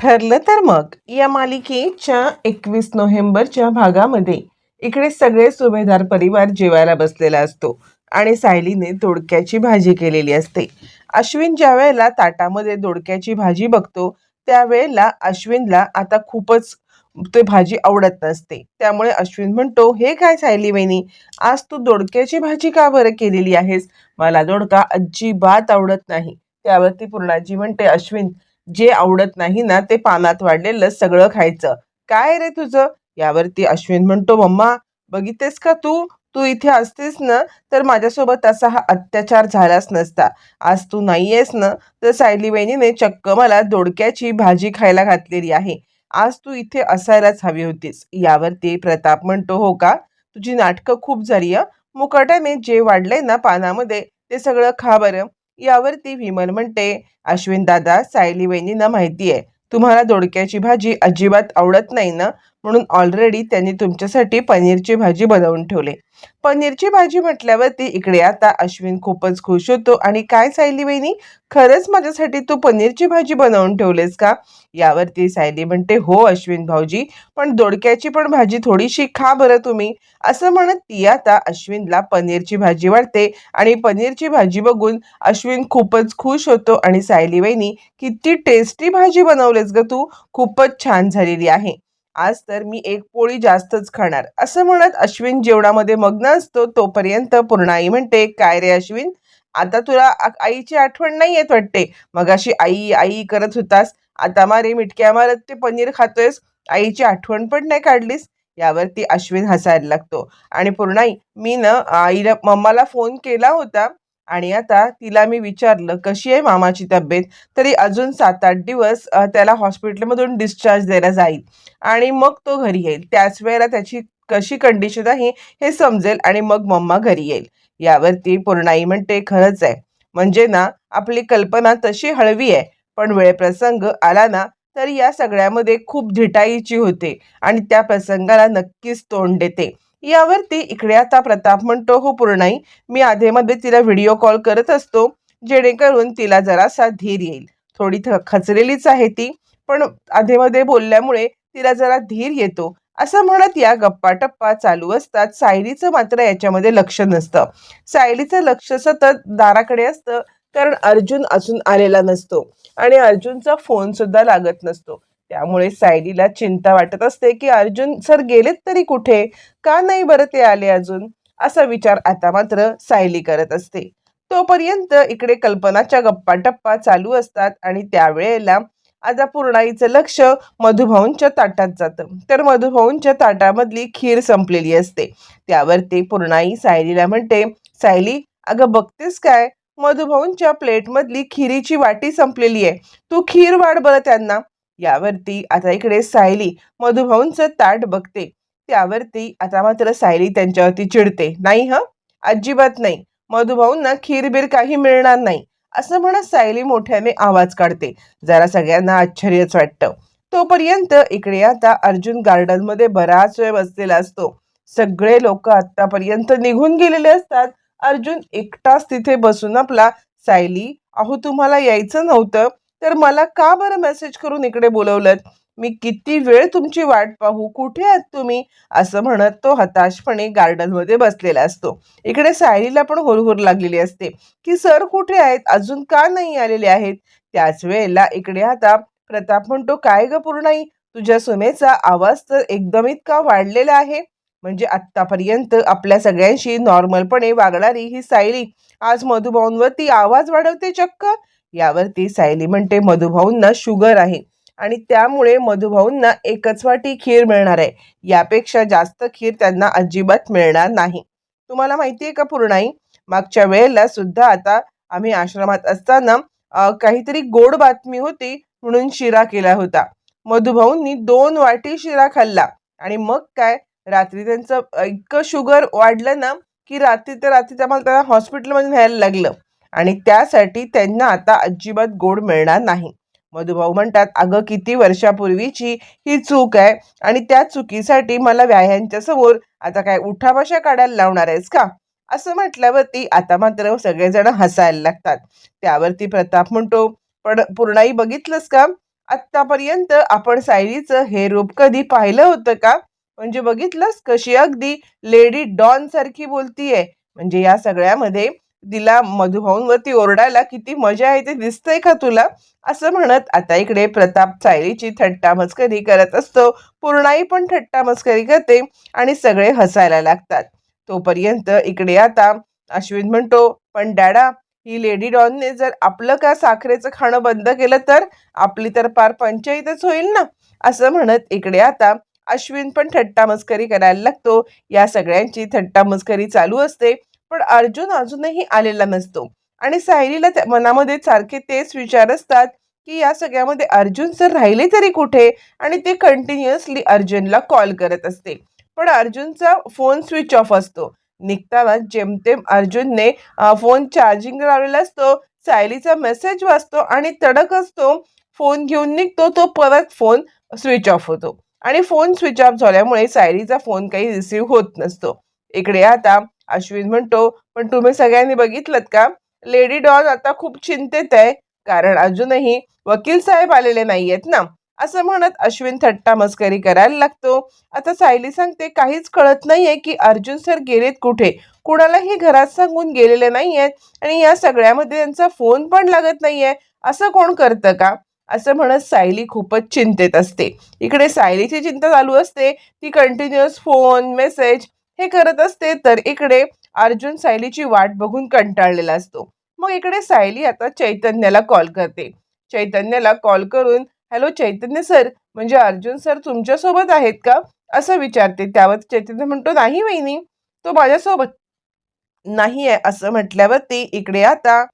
ठरलं तर मग. या मालिकेच्या एकवीस नोव्हेंबरच्या भागामध्ये इकडे सगळे सुभेदार परिवार जेवायला बसलेला असतो आणि सायलीने दोडक्याची भाजी केलेली असते. अश्विन ज्या वेळेला ताटामध्ये दोडक्याची भाजी बघतो त्यावेळेला अश्विनला आता खूपच ते भाजी आवडत नसते. त्यामुळे अश्विन म्हणतो हे काय सायली वहिनी आज तू दोडक्याची भाजी का बरं केलेली आहेस? मला दोडका अजिबात आवडत नाही. त्यावरती पूर्णाजी म्हणते अश्विन जे आवडत नाही ना ते पानात वाढलेलं सगळं खायचं. काय रे तुझं? यावरती अश्विन म्हणतो मम्मा बघिततेस का तू? तू इथे असतेस ना तर माझ्यासोबत असा हा अत्याचार झालाच नसता. आज तू नाही आहेस ना तर सायली बहिणीने चक्क मला दोडक्याची भाजी खायला घातलेली आहे. आज तू इथे असायलाच हवी होतीस. यावरती प्रताप म्हणतो हो का? तुझी नाटकं खूप झाली मुकाट्याने जे वाढलंय ना पानामध्ये ते सगळं खा बरं. यावरती विमल म्हणते अश्विन दादा सायली वहिनींना माहिती आहे तुम्हाला दोडक्याची भाजी अजिबात आवडत नाही ना? म्हणून ऑलरेडी त्यांनी तुमच्यासाठी पनीरची भाजी बनवून ठेवली. पनीरची भाजी म्हटल्यावरती इकडे आता अश्विन खूपच खुश होतो. आणि काय सायली बहिणी? खरंच माझ्यासाठी तू पनीरची भाजी बनवून ठेवलेस का? यावरती सायली म्हणते हो अश्विन भाऊजी पण दोडक्याची पण भाजी थोडीशी खा बरं तुम्ही. असं म्हणत ती आता अश्विनला पनीरची भाजी वाढते. आणि पनीरची भाजी बघून अश्विन खूपच खुश होतो. आणि सायली बहिणी किती टेस्टी भाजी बनवलेस ग तू. खूपच छान झालेली आहे. आज तर मी एक पोळी जास्तच खाणार. असं म्हणत अश्विन जेवणामध्ये मग्न असतो तोपर्यंत पूर्णाई म्हणते काय रे अश्विन? आता तुला आईची आठवण नाही येत वाटते? मगाशी आई आई करत होतास. आता मारे मिटक्या मारत ते पनीर खातोयस. आईची आठवण पण नाही काढलीस. यावरती अश्विन हसायला लागतो. आणि पूर्णाई मी ना आईला मम्माला फोन केला होता. आणि आता तिला मी विचारलं कशी आहे मामाची तब्येत? तरी अजून सात आठ दिवस त्याला हॉस्पिटलमधून डिस्चार्ज द्यायला जाईल आणि मग तो घरी येईल. त्याच वेळेला त्याची कशी कंडिशन आहे हे समजेल आणि मग मम्मा घरी येईल. यावरती पूर्णाई म्हणते खरंच आहे. म्हणजे ना आपली कल्पना तशी हळवी आहे. पण वेळप्रसंग आला ना तर या सगळ्यामध्ये खूप धिटाईची होते आणि त्या प्रसंगाला नक्कीच तोंड देते. यावरती इकडे आता प्रताप म्हणतो हो पूर्णाई मी आधेमध्ये तिला व्हिडिओ कॉल करत असतो जेणेकरून तिला जरासा धीर येईल. थोडी थ खचलेलीच आहे ती पण आधेमध्ये बोलल्यामुळे तिला जरा धीर येतो. असं म्हणत या गप्पा टप्पा चालू असतात. सायलीचं मात्र याच्यामध्ये लक्ष नसतं. सायलीचं लक्ष सतत दाराकडे असतं कारण अर्जुन अजून आलेला नसतो आणि अर्जुनचा फोन सुद्धा लागत नसतो. त्यामुळे सायलीला चिंता वाटत असते की अर्जुन सर गेलेत तरी कुठे? का नाही बरं ते आले अजून? असा विचार आता मात्र सायली करत असते. तोपर्यंत इकडे कल्पनाच्या गप्पा टप्पा चालू असतात आणि त्यावेळेला आता पूर्णाईचं लक्ष मधुभाऊंच्या ताटात जातं. तर मधुभाऊंच्या ताटामधली खीर संपलेली असते. त्यावरती पूर्णाई सायलीला म्हणते सायली अगं बघतेस काय? मधुभाऊंच्या प्लेटमधली खिरीची वाटी संपलेली आहे. तू खीर वाढ बरं त्यांना. यावरती आता इकडे सायली मधुभाऊंचं ताट बघते. त्यावरती आता मात्र सायली त्यांच्यावरती चिडते. नाही हं? अजिबात नाही. मधुभाऊंना खीरबीर काही मिळणार नाही. असं म्हणत सायली मोठ्याने आवाज काढते. जरा सगळ्यांना आश्चर्यच वाटतं. तोपर्यंत इकडे आता अर्जुन गार्डनमध्ये बराच वेळ बसलेला असतो. सगळे लोक आतापर्यंत निघून गेलेले असतात. अर्जुन एकटाच तिथे बसून आपला सायली अहो तुम्हाला यायचं नव्हतं. तर मला का बरं मेसेज करून इकडे बोलवलं मी किती वेळ तुमची वाट पाहू? कुठे आहात तुम्ही? असं म्हणत तो हताशपणे गार्डनमध्ये बसलेला असतो. इकडे सायलीला पण होरहोर लागलेली असते. की सर कुठे आहेत? अजून का नाही आलेले आहेत? त्याच वेळेला इकडे आता प्रताप म्हणतो काय ग पूर्णाई? तुझ्या सुनेचा आवाज तर एकदम इतका वाढलेला आहे. म्हणजे आत्तापर्यंत आपल्या सगळ्यांशी नॉर्मलपणे वागणारी ही सायली आज मधुभाऊंवरती आवाज वाढवते चक्क. यावरती सायली म्हणते मधुभाऊंना शुगर आहे आणि त्यामुळे मधुभाऊंना एकच वाटी खीर मिळणार आहे. यापेक्षा जास्त खीर त्यांना अजिबात मिळणार नाही. तुम्हाला माहिती आहे का पूर्णाई? मागच्या वेळेला सुद्धा आता आम्ही आश्रमात असताना काहीतरी गोड बातमी होती म्हणून शिरा केला होता. मधुभाऊंनी दोन वाटी शिरा खाल्ला आणि मग काय? रात्री त्यांचं इतकं शुगर वाढलं ना की रात्री तर रात्री आम्हाला त्यांना हॉस्पिटलमध्ये न्यायला लागलं. आणि त्यासाठी त्यांना आता अजिबात गोड मिळणार नाही. मधुभाऊ म्हणतात अगं किती वर्षापूर्वीची ही चूक आहे आणि त्या चुकीसाठी मला व्याह्यांच्या समोर आता काय उठाभाषा काढायला लावणार आहेस का? असं म्हटल्यावरती आता मात्र सगळेजण हसायला लागतात. त्यावरती प्रताप म्हणतो पण पूर्णाई बघितलंस का? आत्तापर्यंत आपण सायलीचं हे रूप कधी पाहिलं होतं का? म्हणजे बघितलंस कशी? अगदी लेडी डॉन सारखी बोलतीये. म्हणजे या सगळ्यामध्ये दिला मधुभाऊंवरती ओरडायला किती मजा येते दिसतंय का तुला? असं म्हणत आता इकडे प्रताप सायलीची थट्टा मस्करी करत असतो. पूर्णाई पण थट्टा मस्करी करते आणि सगळे हसायला लागतात. तोपर्यंत इकडे आता अश्विन म्हणतो पण डॅडा ही लेडी डॉनने जर आपलं का साखरेचं खाणं बंद केलं तर? आपली तर पार पंचायतच होईल ना? असं म्हणत इकडे आता अश्विन पण थट्टा मस्करी करायला लागतो. या सगळ्यांची थट्टा मस्करी चालू असते. पण अर्जुन अजूनही आलेला नसतो. आणि सायलीला त्या मनामध्ये सारखे तेच विचार असतात की या सगळ्यामध्ये अर्जुन सर राहिले तरी कुठे? आणि ते कंटिन्युअसली अर्जुनला कॉल करत असते पण अर्जुनचा फोन स्विच ऑफ असतो. निघताना जेमतेम अर्जुनने फोन चार्जिंग लावलेला असतो सायलीचा मेसेज वाचतो आणि तडक असतो फोन घेऊन निघतो तो परत फोन स्विच ऑफ होतो. आणि फोन स्विच ऑफ झाल्यामुळे सायलीचा फोन काही रिसीव्ह होत नसतो. इकडे आता अश्विन म्हणतो पण तुम्ही सगळ्यांनी बघितलं का? लेडी डॉन आता खूप चिंतेत आहे कारण अजूनही वकील साहेब आलेले नाहीयेत ना. असं म्हणत अश्विन थट्टा मस्करी करायला लागतो. आता सायली सांगते काहीच कळत नाहीये की अर्जुन सर गेलेत कुठे? कुणालाही घरात सांगून गेलेले नाहीयेत आणि या सगळ्यामध्ये त्यांचा फोन पण लागत नाहीये. असं कोण करतं का? असं म्हणत सायली खूपच चिंतेत असते. इकडे सायलीची चिंता चालू असते. ती कंटिन्युअस फोन मेसेज हे करत असते तर इकडे अर्जुन सायलीची वाट बघून कंटाळलेला असतो. मग इकडे सायली आता चैतन्याला कॉल करते. चैतन्याला कॉल करून हॅलो चैतन्य सर म्हणजे अर्जुन सर तुमच्यासोबत आहेत का? असं विचारते. त्यावर चैतन्य म्हणतो नाही वहिनी तो माझ्यासोबत नाही आहे असं म्हटल्यावरती इकडे आता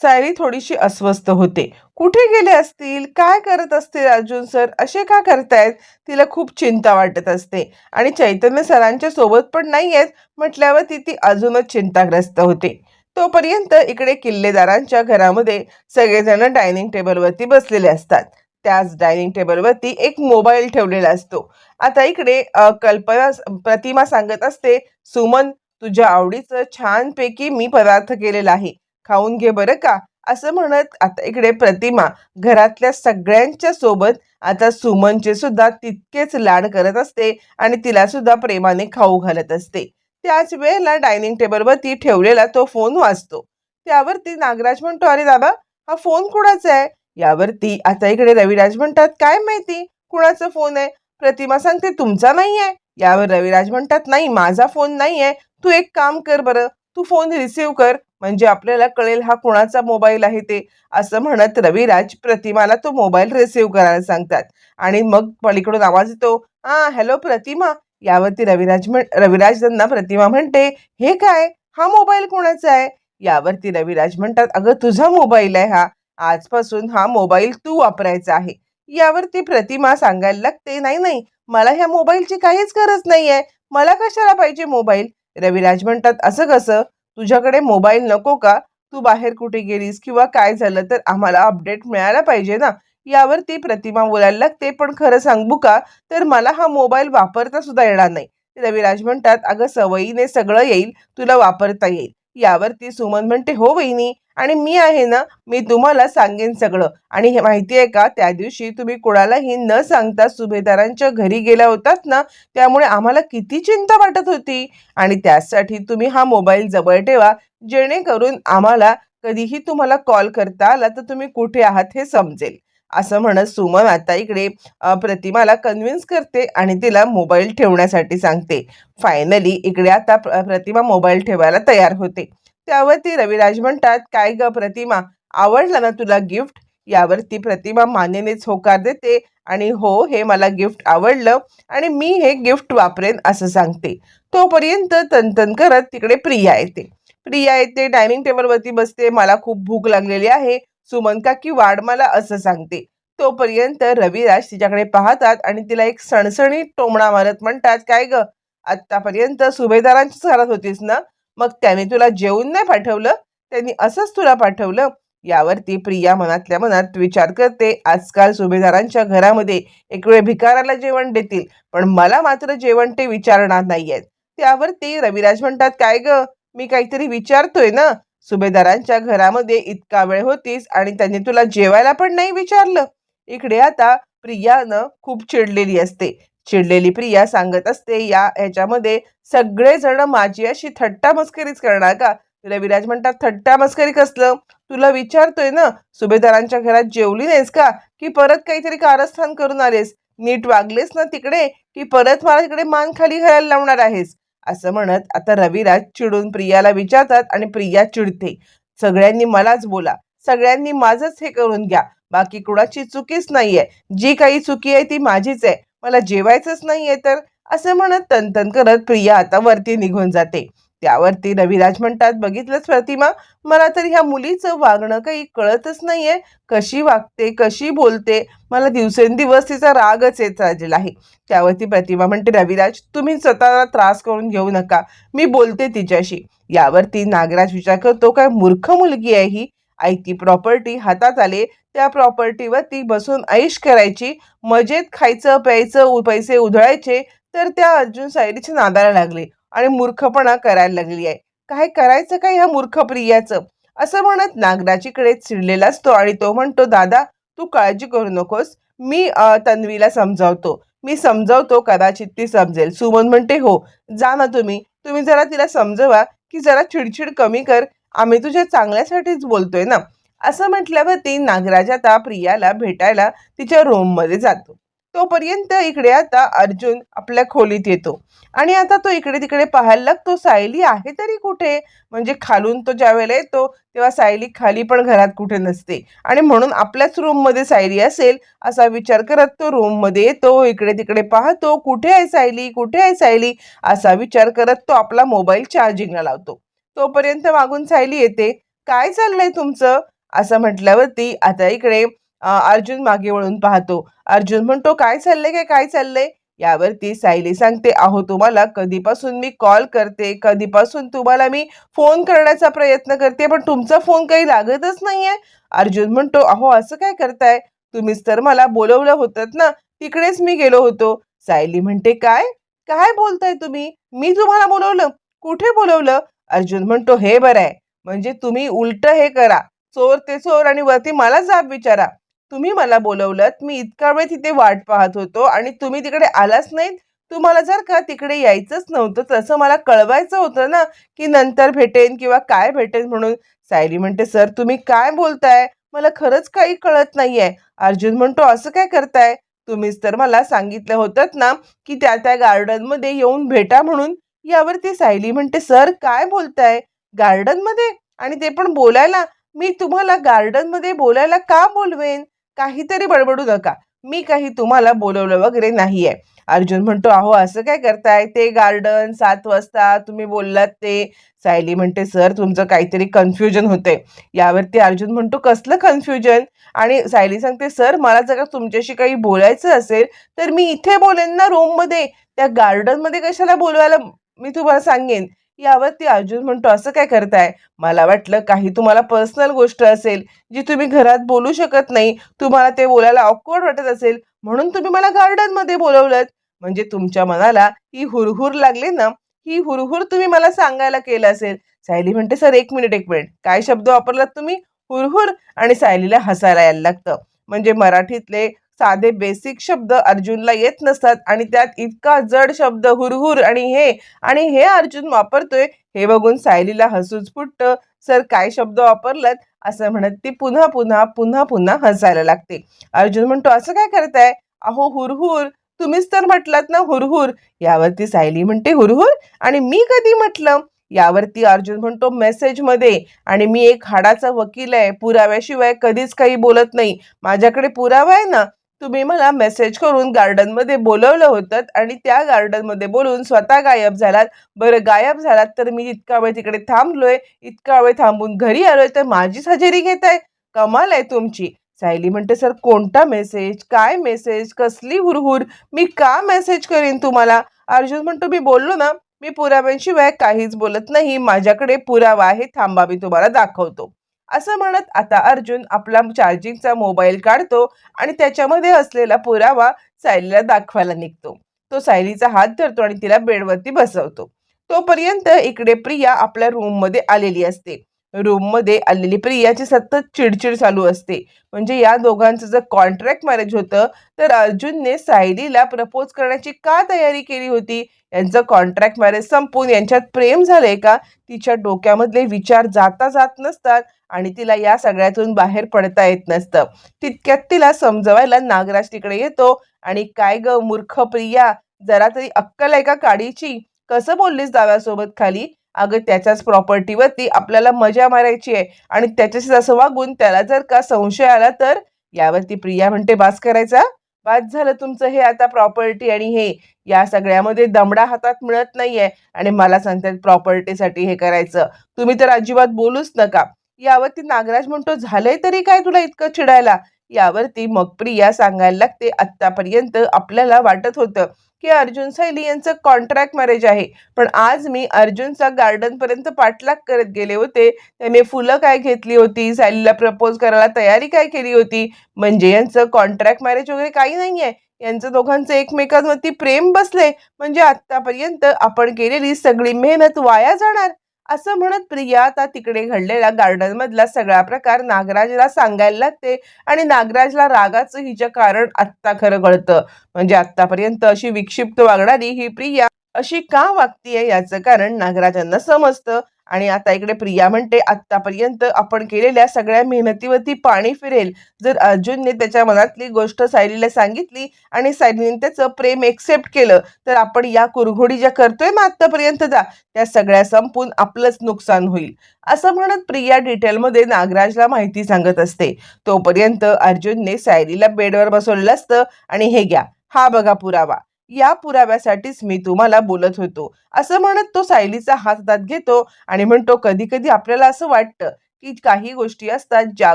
सायली थोडीशी अस्वस्थ होते. कुठे गेले असतील? काय करत असतील अर्जुन सर? असे का करतायत? तिला खूप चिंता वाटत असते. आणि चैतन्य सरांच्या सोबत पण नाही आहेत म्हटल्यावर ती ती अजूनच चिंताग्रस्त होते. तोपर्यंत इकडे किल्लेदारांच्या घरामध्ये सगळेजण डायनिंग टेबलवरती बसलेले असतात. त्याच डायनिंग टेबलवरती एक मोबाईल ठेवलेला असतो. आता इकडे कल्पना प्रतिमा सांगत असते सुमन तुझ्या आवडीचं छानपैकी मी पदार्थ केलेला आहे. खाऊन घे बरं का? असं म्हणत आता इकडे प्रतिमा घरातल्या सगळ्यांच्या सोबत आता सुमनचे सुद्धा तितकेच लाड करत असते आणि तिला सुद्धा प्रेमाने खाऊ घालत असते. त्याच वेळेला डायनिंग टेबलवरती ठेवलेला तो फोन वाचतो त्यावरती नागराज म्हणतो अरे दादा हा फोन कुणाचा आहे? यावरती आता इकडे रविराज म्हणतात काय माहिती? कुणाचा फोन आहे? प्रतिमा सांगते तुमचा नाही आहे. यावर रविराज म्हणतात नाही माझा फोन नाही आहे. तू एक काम कर बरं. तू फोन रिसीव कर. म्हणजे आपल्याला कळेल हा कुणाचा मोबाईल आहे ते असं म्हणत रविराज प्रतिमाला तो मोबाईल रिसिव्ह करायला सांगतात. आणि मग पलीकडून आवाज येतो हा हॅलो प्रतिमा. यावरती रविराज म्हण रविराज त्यांना प्रतिमा म्हणते हे काय? हा मोबाईल कोणाचा आहे? यावरती रविराज म्हणतात अगं तुझा मोबाईल आहे हा. आजपासून हा मोबाईल तू वापरायचा आहे. यावरती प्रतिमा सांगायला लागते नाही नाही मला ह्या मोबाईलची काहीच गरज नाही आहे मला कशाला पाहिजे मोबाईल? रविराज म्हणतात असं कसं? तुझ्याकडे मोबाईल नको का? तू बाहेर कुठे गेलीस किंवा काय झालं तर आम्हाला अपडेट मिळायला पाहिजे ना? यावर ती प्रतिमा बोलायला लागते. पण खरं सांगू का? तर मला हा मोबाईल वापरता सुद्धा येणार नाही. रविराज म्हणतात अगं सवयीने सगळं येईल तुला वापरता येईल. यावरती सुमन म्हणते हो वहिनी आणि मी आहे ना मी तुम्हाला सांगेन सगळं. आणि हे माहिती आहे का त्या दिवशी तुम्ही कुणालाही न सांगता सुभेदारांच्या घरी गेल्या होतात ना त्यामुळे आम्हाला किती चिंता वाटत होती. आणि त्यासाठी तुम्ही हा मोबाईल जवळ ठेवा जेणेकरून आम्हाला कधीही तुम्हाला कॉल करता आला तर तुम्ही कुठे आहात हे समजेल. असं म्हणत सुमन आता इकडे प्रतिमाला कन्व्हिन्स करते आणि तिला मोबाईल ठेवण्यासाठी सांगते. फायनली इकडे आता प्र- प्रतिमा मोबाईल ठेवायला तयार होते. त्यावरती रविराज म्हणतात काय ग प्रतिमा? आवडला ना तुला गिफ्ट यावरती प्रतिमा मान्यनेच होकार देते आणि हो हे मला गिफ्ट आवडलं आणि मी हे गिफ्ट वापरेन असं सांगते. तोपर्यंत तंतन करत तिकडे प्रिया येते. प्रिया येते डायनिंग टेबलवरती बसते. मला खूप भूक लागलेली आहे. सुमन काकी वाढ मला असं सांगते. तोपर्यंत रविराज तिच्याकडे पाहतात आणि तिला एक सणसणी टोमणा मारत म्हणतात काय ग? आतापर्यंत सुभेदारांची घरात होतीस ना? मग त्याने तुला जेवून नाही पाठवलं? त्यांनी असंच तुला पाठवलं? यावरती प्रिया मनातल्या मनात विचार करते आजकाल सुभेदारांच्या घरामध्ये एक वेळ भिकाराला जेवण देतील पण मला मात्र जेवण ते विचारणार नाहीयेत. त्यावरती रविराज म्हणतात काय ग? मी काहीतरी विचारतोय ना? सुभेदारांच्या घरामध्ये इतका वेळ होतीस आणि त्यांनी तुला जेवायला पण नाही विचारलं. इकडे आता प्रियानं खूप चिडलेली असते. चिडलेली प्रिया सांगत असते या ह्याच्यामध्ये सगळेजण माझी अशी थट्टा मस्करीच करणार का? तुला विराज म्हणतात थट्टा मस्करी कसलं? तुला विचारतोय ना सुभेदारांच्या घरात जेवली नाहीस का? की परत काहीतरी कारस्थान करून आलेस? नीट वागलेस ना तिकडे की परत मला तिकडे मान खाली घालायला लावणार आहेस? असं म्हणत आता रविराज चिडून प्रियाला विचारतात आणि प्रिया चिडते. सगळ्यांनी मलाच बोला. सगळ्यांनी माझंच हे करून घ्या. बाकी कुणाची चुकीच नाहीये. जी काही चुकी आहे ती माझीच आहे. मला जेवायचंच नाहीये तर? असं म्हणत तनतन करत प्रिया आता वरती निघून जाते. त्यावरती रविराज म्हणतात बघितलंच प्रतिमा? मला तर ह्या मुलीचं वागणं काही कळतच नाहीये. कशी वागते कशी बोलते? मला दिवसेंदिवस तिचा रागच येत चाललेला आहे. त्यावरती प्रतिमा म्हणते रविराज तुम्ही स्वतःला त्रास करून घेऊ नका. मी बोलते तिच्याशी. यावरती नागराज विचार करतो काय मूर्ख मुलगी आहे ही? आयती प्रॉपर्टी हातात आले. त्या प्रॉपर्टीवरती बसून ऐश करायची. मजेत खायचं प्यायचं पैसे उधळायचे. तर त्या अर्जुन सायरीच्या नादाला लागले. आणि मूर्खपणा करायला लागली आहे. काय करायचं काय ह्या मूर्ख प्रियाचं? असं म्हणत नागराजीकडे चिडलेला असतो आणि तो म्हणतो दादा तू काळजी करू नकोस. मी तन्वीला समजावतो. मी समजावतो कदाचित ती समजेल. सुमन म्हणते हो जा ना तुम्ही. तुम्ही जरा तिला समजवा की जरा चिडचिड कमी कर. आम्ही तुझ्या चांगल्यासाठीच बोलतोय ना. असं म्हटल्यावरती नागराज आता प्रियाला भेटायला तिच्या रूममध्ये जातो. तोपर्यंत इकडे आता अर्जुन आपल्या खोलीत येतो. आणि आता तो इकडे तिकडे पाहायला लागतो सायली आहे तरी कुठे? म्हणजे खालून तो ज्या वेळेला येतो तेव्हा सायली खाली पण घरात कुठे नसते. आणि म्हणून आपल्याच रूममध्ये सायली असेल असा विचार करत तो रूममध्ये येतो इकडे तिकडे पाहतो कुठे आहे सायली? कुठे आहे सायली? असा विचार करत तो आपला मोबाईल चार्जिंगला लावतो. तोपर्यंत मागून सायली येते काय चाललंय तुमचं? असं म्हटल्यावरती आता इकडे अर्जुन मागे वळून पाहतो. अर्जुन म्हणतो काय चाललंय काय काय चाललंय? यावरती सायली सांगते अहो तुम्हाला कधीपासून मी कॉल करते कधीपासून तुम्हाला मी फोन करण्याचा प्रयत्न करते पण तुमचा फोन काही लागतच नाहीये. अर्जुन म्हणतो अहो असं काय करताय? तुम्हीच तर मला बोलवलं होतं ना तिकडेच मी गेलो होतो. सायली म्हणते काय? काय बोलताय तुम्ही? मी तुम्हाला बोलवलं. कुठे बोलवलं? अर्जुन म्हणतो हे बरं आहे. म्हणजे तुम्ही उलट हे करा. चोर ते चोर आणि वरती मला जाब विचारा. तुम्ही मला बोलवलं मी इतका वेळ तिथे वाट पाहत होतो आणि तुम्ही तिकडे आलाच नाहीत. तुम्हाला जर का तिकडे यायचंच नव्हतं तसं मला कळवायचं होतं ना की नंतर भेटेन किंवा काय भेटेन म्हणून. सायली म्हणते सर तुम्ही काय बोलताय? मला खरंच काही कळत नाहीये. अर्जुन म्हणतो असं काय करताय? तुम्हीच तर मला सांगितलं होतं ना की त्या त्या गार्डनमध्ये येऊन भेटा म्हणून. यावरती सायली म्हणते सर काय बोलताय? गार्डनमध्ये? आणि ते पण बोलायला? मी तुम्हाला गार्डनमध्ये बोलायला का बोलवेन? काहीतरी बडबडू नका. मी काही तुम्हाला बोलवलं वगैरे नाहीये. अर्जुन म्हणतो अहो असं काय करताय? ते गार्डन सात वाजता तुम्ही बोललात ते. सायली म्हणते सर तुमचं काहीतरी कन्फ्युजन होते यावरती अर्जुन म्हणतो कसलं कन्फ्युजन आणि सायली सांगते सर मला जर तुमच्याशी काही बोलायचं असेल तर मी इथे बोलेन ना रूममध्ये त्या गार्डनमध्ये कशाला बोलवायला मी तुम्हाला सांगेन? यावरती अर्जुन म्हणतो असं काय करताय? मला वाटलं काही तुम्हाला पर्सनल गोष्ट असेल जी तुम्ही घरात बोलू शकत नाही तुम्हाला ते बोलायला ऑकवर्ड वाटत असेल म्हणून तुम्ही मला गार्डनमध्ये बोलवलं म्हणजे तुमच्या मनाला ही हुरहुर लागली ना ही हुरहुर तुम्ही मला सांगायला केलं असेल. सायली म्हणते सर एक मिनिट एक मिनिट. काय शब्द वापरलात तुम्ही? हुरहुर आणि सायलीला हसायला यायला लागतं. म्हणजे मराठीतले साधे बेसिक शब्द अर्जुनला येत नसतात आणि त्यात इतका जड शब्द हुरहुर आणि हे आणि हे अर्जुन वापरतोय हे बघून सायलीला हसूच फुटतं. सर काय शब्द वापरलात? असं म्हणत ती पुन्हा पुन्हा पुन्हा पुन्हा हसायला लागते. अर्जुन म्हणतो असं काय करताय? अहो हुरहुर. तुम्हीच तर म्हटलात ना हुरहुर. यावरती सायली म्हणते हुरहुर? आणि मी कधी म्हटलं? यावरती अर्जुन म्हणतो मेसेजमध्ये. आणि मी एक हाडाचा वकील आहे. पुराव्याशिवाय कधीच काही बोलत नाही. माझ्याकडे पुरावा आहे ना तुम्ही मला मेसेज करून गार्डनमध्ये बोलवलं होतं आणि त्या गार्डनमध्ये बोलून स्वतः गायब झालात. बरं गायब झालात तर मी इतका वेळ तिकडे थांबलोय इतका वेळ थांबून घरी आलोय तर माझीच हजेरी घेत आहे कमाल आहे तुमची. सायली म्हणते सर कोणता मेसेज काय मेसेज कसली हुरहुर? मी का मेसेज करीन तुम्हाला? अर्जुन म्हणतो मी बोललो ना मी पुराव्यांशिवाय काहीच बोलत नाही. माझ्याकडे पुरावा आहे थांबा मी तुम्हाला दाखवतो. असं म्हणत आता अर्जुन आपला चार्जिंगचा मोबाईल काढतो आणि त्याच्यामध्ये असलेला पुरावा सायलीला दाखवायला निघतो. तो सायलीचा हात धरतो आणि तिला बेडवरती बसवतो. तोपर्यंत इकडे प्रिया आपल्या रूममध्ये आलेली असते. रूममध्ये आलेली प्रियाची सतत चिडचिड चालू असते. म्हणजे या दोघांचं जर कॉन्ट्रॅक्ट मॅरेज होतं तर अर्जुनने सायलीला प्रपोज करण्याची का तयारी केली होती? यांचं कॉन्ट्रॅक्ट मॅरेज संपून यांच्यात प्रेम झालंय का? तिच्या डोक्यामधले विचार जाता जात नसतात. आणि तिला या सगळ्यातून बाहेर पडता येत नसतं. तितक्यात तिला समजवायला नागराज तिकडे येतो आणि काय ग मूर्ख प्रिया जरा तरी अक्कल आहे का काडीची? कसं बोललीस दाव्यासोबत खाली? अगं त्याच्याच प्रॉपर्टीवरती आपल्याला मजा मारायची आहे आणि त्याच्याशी असं वागून त्याला जर का संशय आला तर? यावरती प्रिया म्हणते बास करायचा? बास झालं तुमचं हे आता प्रॉपर्टी आणि हे. या सगळ्यामध्ये दमडा हातात मिळत नाहीये आणि मला सांगतात प्रॉपर्टीसाठी हे करायचं. तुम्ही तर अजिबात बोलूच नका. यावरती नागराज म्हणतो झालंय तरी काय तुला इतकं चिडायला? यावरती मग प्रिया सांगायला लागते आत्तापर्यंत आपल्याला वाटत होतं की अर्जुन सैली यांचं कॉन्ट्रॅक्ट मॅरेज आहे पण आज मी अर्जुनचा गार्डनपर्यंत पाठलाग करत गेले होते. त्याने फुलं काय घेतली होती सैलीला प्रपोज करायला तयारी काय केली होती? म्हणजे यांचं कॉन्ट्रॅक्ट मॅरेज वगैरे काही नाहीये. यांचं दोघांचं एकमेकांवरती प्रेम बसले म्हणजे आत्तापर्यंत आपण केलेली सगळी मेहनत वाया जाणार. असं म्हणत प्रिया आता तिकडे घडलेला गार्डन मधला सगळा प्रकार नागराजला सांगायला लागते आणि नागराजला रागाचं हिचं कारण आत्ता खरं कळतं. म्हणजे आतापर्यंत अशी विक्षिप्त वागणारी ही प्रिया अशी का वागतीये याचं कारण नागराजांना समजतं. आणि आता इकडे प्रिया म्हणते आतापर्यंत आपण केलेल्या सगळ्या मेहनतीवरती पाणी फिरेल. जर अर्जुनने त्याच्या मनातली गोष्ट सायलीला सांगितली आणि सायलीने त्याचं प्रेम एक्सेप्ट केलं तर आपण या कुरघोडी ज्या करतोय ना आतापर्यंतचा त्या सगळ्या संपून आपलंच नुकसान होईल. असं म्हणत प्रिया डिटेलमध्ये नागराजला माहिती सांगत असते. तोपर्यंत अर्जुनने सायलीला बेडवर बसवलेलं असतं आणि हे घ्या हा बघा पुरावा. या पुराव्यासाठीच मी तुम्हाला बोलत होतो. असं म्हणत तो सायलीचा हात हातात घेतो आणि म्हणतो कधी कधी आपल्याला असं वाटतं की काही गोष्टी असतात ज्या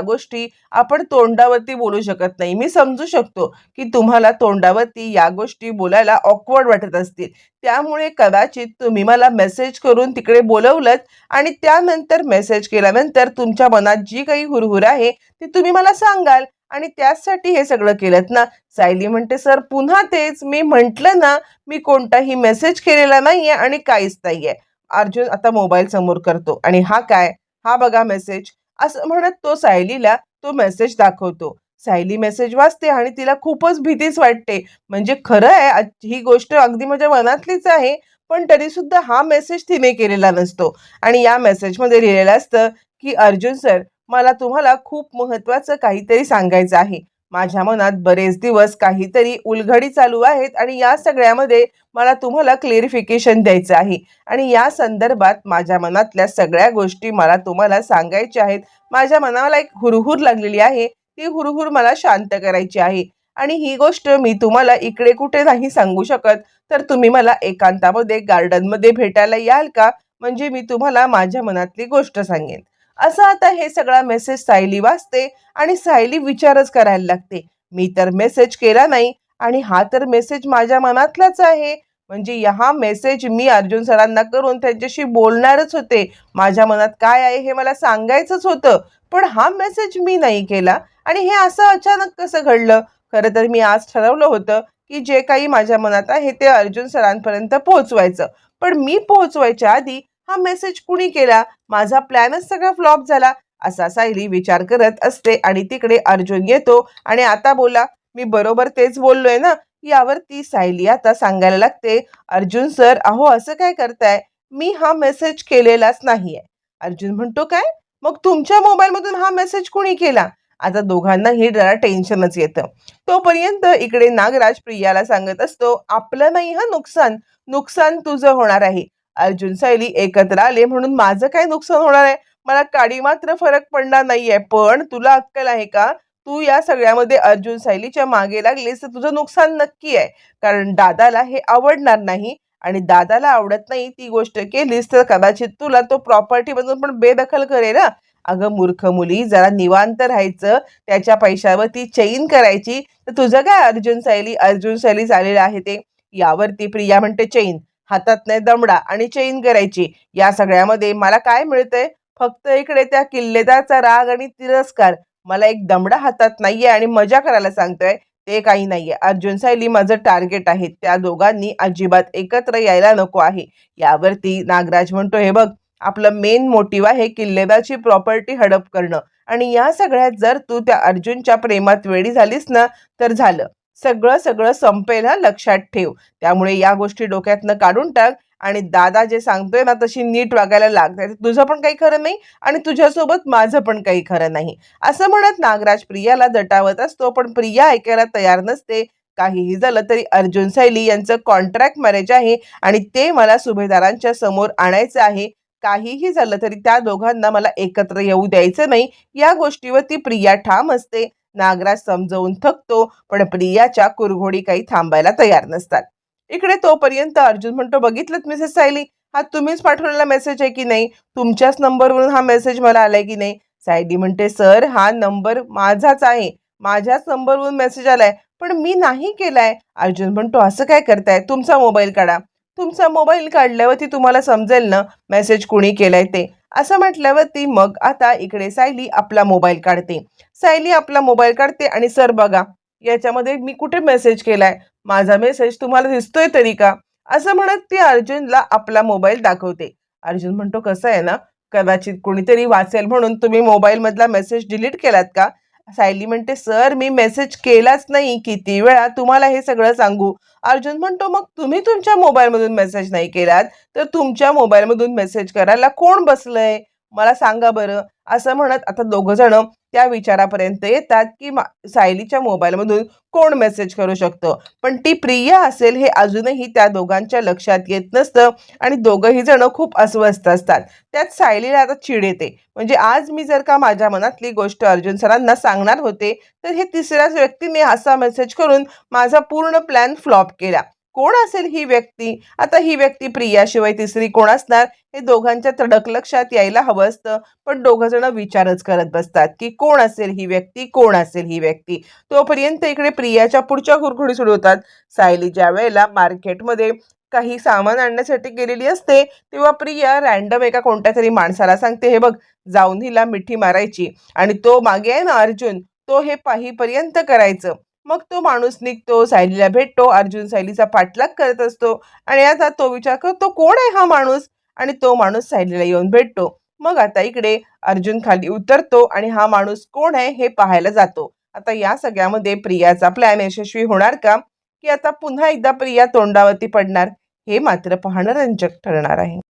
गोष्टी आपण तोंडावरती बोलू शकत नाही. मी समजू शकतो की तुम्हाला तोंडावरती या गोष्टी बोलायला ऑकवर्ड वाटत असतील. त्यामुळे कदाचित तुम्ही मला मेसेज करून तिकडे बोलवलं आणि त्यानंतर मेसेज केल्यानंतर तुमच्या मनात जी काही हुरहुर आहे ती तुम्ही मला सांगाल. आणि त्याचसाठी हे सगळं केलं ना. सायली म्हणते सर पुन्हा तेच. मी म्हटलं ना मी कोणताही मेसेज केलेला नाहीये आणि काहीच नाहीये. अर्जुन आता मोबाईल समोर करतो. आणि हा काय? हा बघा मेसेज असं म्हणत तो सायलीला तो मेसेज दाखवतो. सायली मेसेज वाचते आणि तिला खूपच भीतीच वाटते. म्हणजे खरं आहे ही गोष्ट अगदी माझ्या मनातलीच आहे पण तरी सुद्धा हा मेसेज तिने केलेला नसतो. आणि या मेसेजमध्ये लिहिलेलं असतं की अर्जुन सर मला तुम्हाला खूप महत्वाचं काहीतरी सांगायचं आहे. माझ्या मनात बरेच दिवस काहीतरी उलघडी चालू आहेत आणि या सगळ्यामध्ये मला तुम्हाला क्लिअरिफिकेशन द्यायचं आहे. आणि या संदर्भात माझ्या मनातल्या सगळ्या गोष्टी मला तुम्हाला सांगायच्या आहेत. माझ्या मनाला एक हुरहुर लागलेली आहे. ती हुरहुर मला शांत करायची आहे. आणि ही गोष्ट मी तुम्हाला इकडे कुठे नाही सांगू शकत. तर तुम्ही मला एकांतामध्ये गार्डनमध्ये भेटायला याल का? म्हणजे मी तुम्हाला माझ्या मनातली गोष्ट सांगेन. असं आता हे सगळा मेसेज सायली वाचते आणि सायली विचारच करायला लागते. मी तर मेसेज केला नाही आणि हा तर मेसेज माझ्या मनातलाच आहे. म्हणजे हा मेसेज मी अर्जुन सरांना करून त्यांच्याशी बोलणारच होते. माझ्या मनात काय आहे हे मला सांगायचंच होतं. पण हा मेसेज मी नाही केला आणि हे असं अचानक कसं घडलं? खरं तर मी आज ठरवलं होतं की जे काही माझ्या मनात आहे ते अर्जुन सरांपर्यंत पोहोचवायचं. पण मी पोहोचवायच्या आधी हा मेसेज कुणी केला? माझा प्लॅनच सगळा फ्लॉप झाला. असा सायली विचार करत असते आणि तिकडे अर्जुन येतो आणि आता बोला मी बरोबर तेच बोललोय ना? यावर ती सायली आता सांगायला लागते अर्जुन सर अहो असं काय करताय? मी हा मेसेज केलेलाच नाहीये. अर्जुन म्हणतो काय? मग तुमच्या मोबाईल मधून हा मेसेज कुणी केला? आता दोघांनाही जरा टेन्शनच येतं. तोपर्यंत इकडे नागराज प्रियाला सांगत असतो आपलं नाही हा नुकसान. नुकसान तुझं होणार आहे. अर्जुन सायली एकत्र आले म्हणून माझं काय नुकसान होणार आहे? मला काडी मात्र फरक पडणार नाहीये पण तुला अक्कल आहे का? तू या सगळ्यामध्ये अर्जुन सायलीच्या मागे लागलीस तर तुझं नुकसान नक्की आहे. कारण दादाला हे आवडणार नाही आणि दादाला आवडत नाही ती गोष्ट केलीस तर कदाचित तुला तो प्रॉपर्टी मधून पण बेदखल करेल ना अगं मूर्ख मुली जरा निवांत राहायचं त्याच्या पैशावर ती चैन करायची. तर तुझं काय अर्जुन सायली अर्जुन सायली झालेलं आहे ते? यावरती प्रिया म्हणते चैन हातात नाही दमडा आणि चैन करायची. या सगळ्यामध्ये मला काय मिळतंय? फक्त इकडे त्या किल्लेदारचा राग आणि तिरस्कार. मला एक दमडा हातात नाहीये आणि मजा करायला सांगतोय. ते काही नाहीये. अर्जुन सायली माझं टार्गेट आहे त्या दोघांनी अजिबात एकत्र यायला नको आहे. यावरती नागराज म्हणतो हे बघ आपलं मेन मोटिव्ह आहे किल्लेदारची प्रॉपर्टी हडप करणं. आणि या सगळ्यात जर तू त्या अर्जुनच्या प्रेमात वेळी झालीस ना तर झालं. सगळं सगळं संपेल हा लक्षात ठेव. त्यामुळे या गोष्टी डोक्यातनं काढून टाक आणि दादा जे सांगतोय ना तशी नीट वागायला लागते. तुझं पण काही खरं नाही आणि तुझ्यासोबत माझं पण काही खरं नाही. असं म्हणत नागराज प्रियाला दटावत असतो पण प्रिया ऐकायला तयार नसते. काहीही झालं तरी अर्जुन सैली यांचं कॉन्ट्रॅक्ट मॅरेज आहे आणि ते मला सुभेदारांच्या समोर आणायचं आहे. काहीही झालं तरी त्या दोघांना मला एकत्र येऊ द्यायचं नाही. या गोष्टीवर ती प्रिया ठाम असते. नागराज समजवून थकतो पण प्रियाच्या कुरघोडी काही थांबायला तयार नसतात. इकडे तोपर्यंत अर्जुन म्हणतो बघितलं मिसेस सायली? हा तुम्हीच पाठवलेला मेसेज आहे की नाही? तुमच्याच नंबरवरून हा मेसेज मला आलाय की नाही? सायली म्हणते सर हा नंबर माझाच आहे. माझ्याच नंबरवरून मेसेज आलाय पण मी नाही केलाय. अर्जुन म्हणतो असं काय करताय? तुमचा मोबाईल काढा. तुमचा मोबाईल काढल्यावरती तुम्हाला समजेल ना मेसेज कुणी केलाय ते. असं म्हटल्यावरती मग आता इकडे सायली आपला मोबाईल काढते. सायली आपला मोबाईल काढते आणि सर बघा याच्यामध्ये मी कुठे मेसेज केलाय? माझा मेसेज तुम्हाला दिसतोय तरी का? असं म्हणत ती अर्जुनला आपला मोबाईल दाखवते. अर्जुन म्हणतो कसं आहे ना? कदाचित कुणीतरी वाचेल म्हणून तुम्ही मोबाईलमधला मेसेज डिलीट केलात का? सायली म्हणते सर मी मेसेज केलाच नाही. किती वेळा तुम्हाला हे सगळं सांगू? अर्जुन म्हणतो मग तुम्ही तुमच्या मोबाईलमधून मेसेज नाही केलात? तर तुमच्या मोबाईलमधून मेसेज करायला कोण बसलंय? मला सांगा बरं. असं म्हणत आता दोघं जण त्या विचारापर्यंत येतात की मा सायलीच्या मोबाईलमधून कोण मेसेज करू शकतो? पण ती प्रिया असेल हे अजूनही त्या दोघांच्या लक्षात येत नसतं आणि दोघंही जण खूप अस्वस्थ असतात. त्यात सायलीला आता चिड येते. म्हणजे आज मी जर का माझ्या मनातली गोष्ट अर्जुन सरांना सांगणार होते तर हे तिसऱ्याच व्यक्तीने असा मेसेज करून माझा पूर्ण प्लॅन फ्लॉप केला. कोण असेल ही व्यक्ती? आता ही व्यक्ती प्रियाशिवाय तिसरी कोण असणार? हे दोघांच्या तडक लक्षात यायला हवं असतं. पण दोघं जण विचारच करत बसतात की कोण असेल ही व्यक्ती? कोण असेल ही व्यक्ती? तोपर्यंत इकडे प्रियाच्या पुढच्या कुरखुडी सुरू होतात. सायली ज्या वेळेला मार्केटमध्ये काही सामान आणण्यासाठी गेलेली असते तेव्हा प्रिया रॅन्डम एका कोणत्या तरी माणसाला सांगते हे बघ जाऊन हिला मिठी मारायची. आणि तो मागे आहे ना अर्जुन तो हे पाहीपर्यंत करायचं. मग तो माणूस निघतो सायलीला भेटतो अर्जुन सायलीचा पाठलाग करत असतो आणि आता तो विचार करतो कोण आहे हा माणूस? आणि तो माणूस सायलीला येऊन भेटतो. मग आता इकडे अर्जुन खाली उतरतो आणि हा माणूस कोण आहे हे पाहायला जातो. आता या सगळ्यामध्ये प्रियाचा प्लॅन यशस्वी होणार का? की आता पुन्हा एकदा प्रिया तोंडावरती पडणार हे मात्र पाहणं रंजक ठरणार आहे.